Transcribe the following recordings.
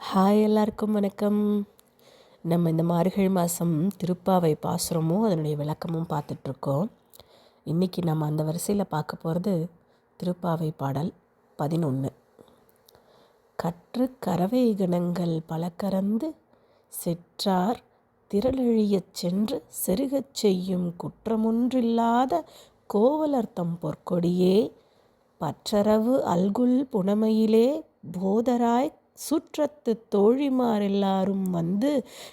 Hi எல்லாருக்கும் வணக்கம். நம்ம இந்த மார்கழி மாதம் திருப்பாவை பாசுரமும் அதனுடைய விளக்கமும் பார்த்துட்ருக்கோம். இன்றைக்கி நம்ம அந்த வரிசையில் பார்க்க போகிறது திருப்பாவை பாடல் பதினொன்று கற்று கறவை கணங்கள் பல கறந்து செற்றார் திரளழியச் சென்று செருகச் செய்யும் குற்றமொன்றில்லாத கோவலர்த்தம் பொற்கொடியே பற்றரவு அல்குல் புனமையிலே போதராய் சுற்றத்து தோழிமாரெல்லாரும் வந்து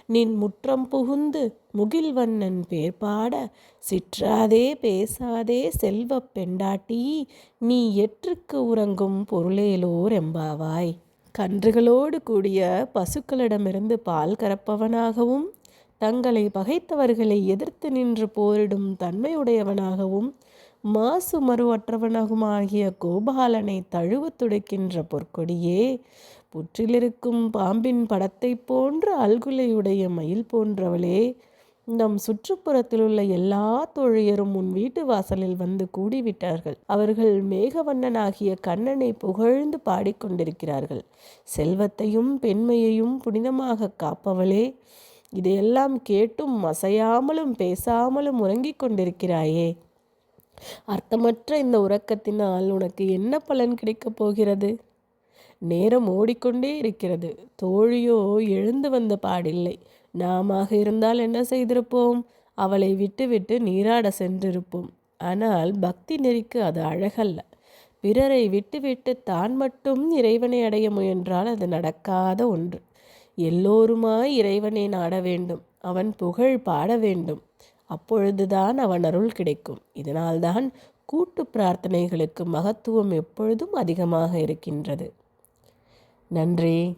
நின் முற்றம் புகுந்து முகில்வண்ணன் பேர் பாட சிற்றாதே பேசாதே செல்வப் பெண்டாட்டி நீ எற்றுக்கு உறங்கும் பொருளேலோர் எம்பாவாய் கன்றுகளோடு கூடிய பசுக்களிடமிருந்து பால் கறப்பவனாகவும் தங்களை பகைத்தவர்களை எதிர்த்து நின்று போரிடும் தன்மையுடையவனாகவும் மாசு மறுவற்றவனாகுமாகிய கோபாலனை தழுவ துடைக்கின்ற பொற்கொடியே புற்றிலிருக்கும் பாம்பின் படத்தை போன்ற அல்குலையுடைய மயில் போன்றவளே நம் சுற்றுப்புறத்தில் உள்ள எல்லா தோழியரும் உன் வீட்டு வாசலில் வந்து கூடிவிட்டார்கள். அவர்கள் மேகவண்ணனாகிய கண்ணனை புகழ்ந்து பாடிக்கொண்டிருக்கிறார்கள். செல்வத்தையும் பெண்மையையும் புனிதமாக காப்பவளே இதையெல்லாம் கேட்டும் அசையாமலும் பேசாமலும் உறங்கிக் கொண்டிருக்கிறாயே. அர்த்தமற்ற இந்த உறக்கத்தினால் உனக்கு என்ன பலன் கிடைக்கப் போகிறது? நேரம் ஓடிக்கொண்டே இருக்கிறது. தோழியோ எழுந்து வந்த பாடில்லை. நாம இருந்தால் என்ன செய்திருப்போம்? அவளை விட்டுவிட்டு நீராட சென்றிருப்போம். ஆனால் பக்தி நெறிக்கு அது அழகல்ல. பிறரை விட்டுவிட்டு தான் மட்டும் இறைவனை அடைய முயன்றால் அது நடக்காத ஒன்று. எல்லோருமாய் இறைவனை நாட வேண்டும். அவன் புகழ் பாட வேண்டும். அப்பொழுதுதான் அவன் அருள் கிடைக்கும். இதனால்தான் கூட்டு பிரார்த்தனைகளுக்கு மகத்துவம் எப்பொழுதும் அதிகமாக இருக்கின்றது. நன்றி.